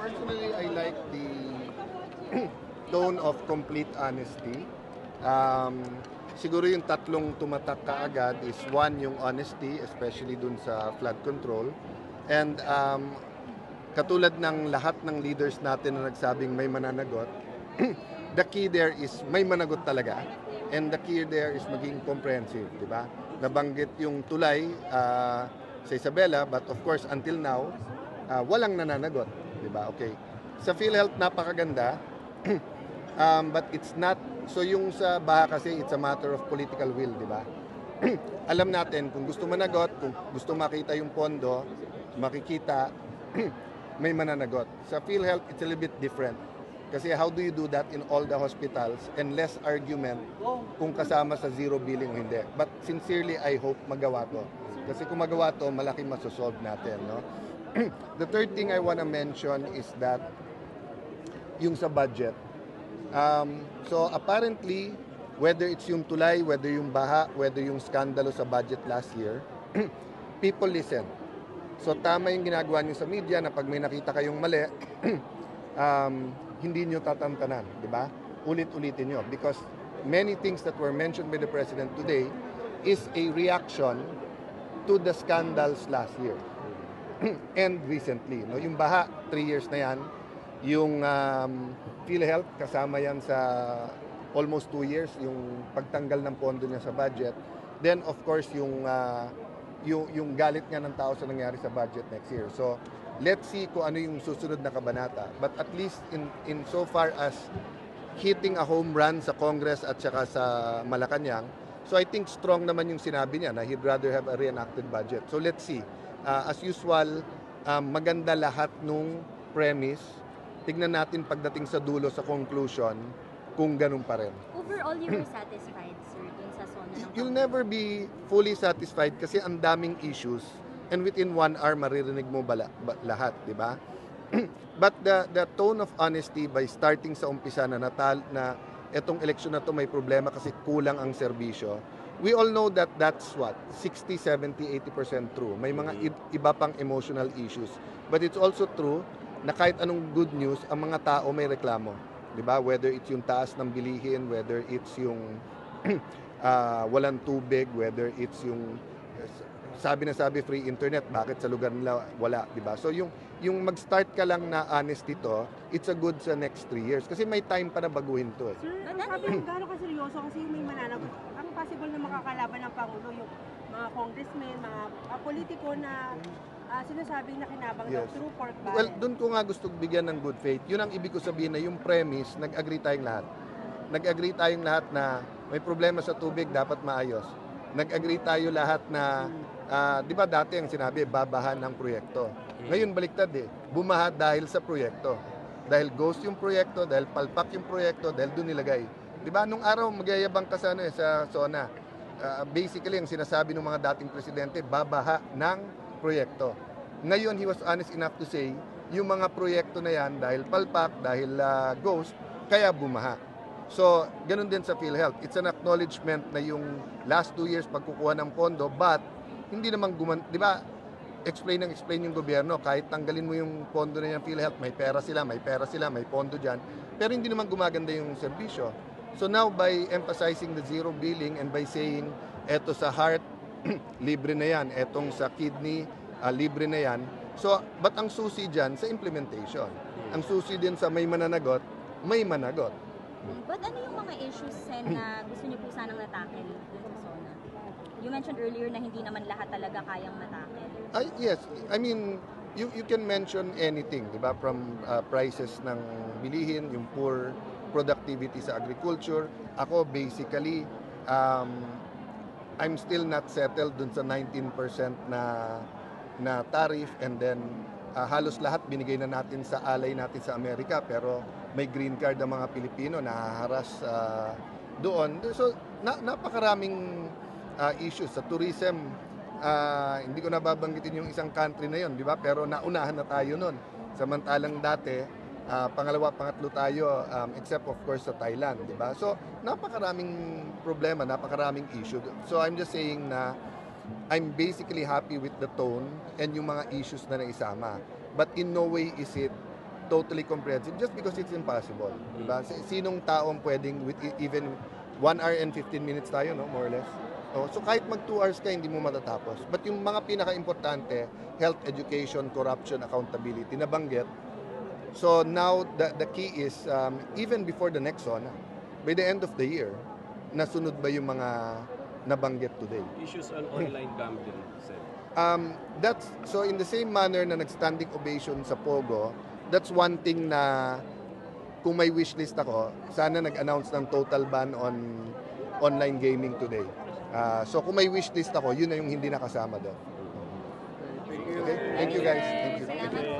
Personally, I like the tone of complete honesty. Um, siguro yung tatlong tumatak kaagad is one, yung honesty, especially dun sa flood control. And um, katulad ng lahat ng leaders natin na nagsabing may mananagot, the key there is may managot talaga. And the key there is maging comprehensive, di ba? Nabanggit yung tulay ah, sa Isabela, but of course, until now, ah, walang nananagot, di ba? Okay. Sa PhilHealth, napakaganda. um, but it's not, so yung sa Baha kasi, it's a matter of political will, di ba? Alam natin, kung gusto managot, kung gusto makita yung pondo, makikita, may mananagot. Sa PhilHealth, it's a little bit different. Kasi how do you do that in all the hospitals and less argument kung kasama sa zero billing o hindi. But sincerely, I hope magawa to. Kasi kung magawa to, malaki masosolve natin. No? the third thing I want to mention is that yung sa budget. Um, so apparently, whether it's yung tulay, whether yung baha, whether yung skandalo sa budget last year, people listen. So tama yung ginagawa niyo sa media na pag may nakita kayong mali, um, hindi nyo tatantanan, di ba? Ulit-ulitin nyo. Because many things that were mentioned by the President today is a reaction to the scandals last year and recently. No? Yung baha, three years na yan. Yung um, PhilHealth, kasama yan sa almost two years, yung pagtanggal ng pondo niya sa budget. Then, of course, yung, uh, yung, yung galit niya ng tao sa nangyari sa budget next year. So, let's see kung ano yung susunod na kabanata. But at least in, in so far as hitting a home run sa Congress at saka sa Malacanang, so I think strong naman yung sinabi niya na he'd rather have a reenacted budget. So let's see. Uh, as usual, um, maganda lahat nung premise. Tignan natin pagdating sa dulo sa conclusion kung ganun pa rin. Overall, you were satisfied, sir, dun sa zona ng You'll never be fully satisfied kasi ang daming issues and within one hour maririnig mo bala, ba, lahat, di ba? But the the tone of honesty by starting sa umpisa na natal na etong eleksyon na to may problema kasi kulang ang serbisyo. We all know that that's what 60, 70, 80% true. May mga i- iba pang emotional issues. But it's also true na kahit anong good news, ang mga tao may reklamo. 'Di ba? Whether it's yung taas ng bilihin, whether it's yung ah, walang tubig, whether it's yung sabi na sabi free internet, bakit sa lugar nila wala, 'di ba? So yung yung mag-start ka lang na honest dito, it's a good sa next three years kasi may time pa na baguhin to eh. Sir, ang sabi mo gano'n ka seryoso kasi yung may mananagot. Ang possible na makakalaban ng Pangulo yung mga congressmen, mga uh, politiko na ah, sinasabing nakinabang daw Yes. through pork barrel. Well, doon ko nga gusto bigyan ng good faith. Yun ang ibig ko sabihin na yung premise, nag-agree tayong lahat. Nag-agree tayong lahat na may problema sa tubig, dapat maayos. Nag-agree tayo lahat na, ah, di ba dati ang sinabi, babahan ng proyekto. Ngayon baliktad eh, bumaha dahil sa proyekto. Dahil ghost yung proyekto, dahil palpak yung proyekto, dahil doon nilagay. Di ba, nung araw magyayabang ka sa, ano, eh, sa SONA. Ah, basically, ang sinasabi ng mga dating presidente, babaha ng proyekto. Ngayon, he was honest enough to say, yung mga proyekto na yan, dahil palpak, dahil ah, ghost, kaya bumaha. So, ganun din sa PhilHealth. It's an acknowledgement na yung last two years pagkukuha ng pondo, but hindi naman guman, di ba, explain ng explain yung gobyerno, kahit tanggalin mo yung pondo na yung PhilHealth, may pera sila, may pera sila, may pondo dyan, pero hindi naman gumaganda yung serbisyo. So now, by emphasizing the zero billing and by saying, eto sa heart, libre na yan, etong sa kidney, ah, libre na yan. So, but ang susi dyan sa implementation. Ang susi din sa may mananagot, may managot. But ano yung mga issues, Sen, na gusto niyo po sanang natakil sa zona? You mentioned earlier na hindi naman lahat talaga kayang matakil. Ay, yes, I mean, you you can mention anything, 'di ba? From uh, prices ng bilihin, yung poor productivity sa agriculture. Ako basically um, I'm still not settled dun sa 19% na na tariff and then uh, halos lahat binigay na natin sa alay natin sa Amerika pero may green card ang mga Pilipino nahaharas uh, doon. So na, napakaraming uh, issues sa tourism Ah, hindi ko nababanggitin yung isang country na yon, di ba? Pero naunahan na tayo nun. Samantalang dati, ah, pangalawa, pangatlo tayo, um, except of course sa Thailand, di ba? So, napakaraming problema, napakaraming issue. So, I'm just saying na I'm basically happy with the tone and yung mga issues na naisama. But in no way is it totally comprehensive just because it's impossible. Diba? Si- Sinong taong pwedeng with e- even 1 hour and 15 minutes tayo, no? More or less. Oh, so kahit mag 2 hours ka, hindi mo matatapos. But yung mga pinaka-importante, health, education, corruption, accountability, nabanggit. So now, the, the key is, um, even before the next one, by the end of the year, nasunod ba yung mga nabanggit today? Issues on online gambling, sir. Um, that's so in the same manner na nag-standing ovation sa Pogo, that's one thing na kung may wishlist ako, sana nag-announce ng total ban on online gaming today. Ah, so kung may wishlist ako, yun na yung hindi nakasama doon. Okay? Thank you guys. Thank you. Thank you.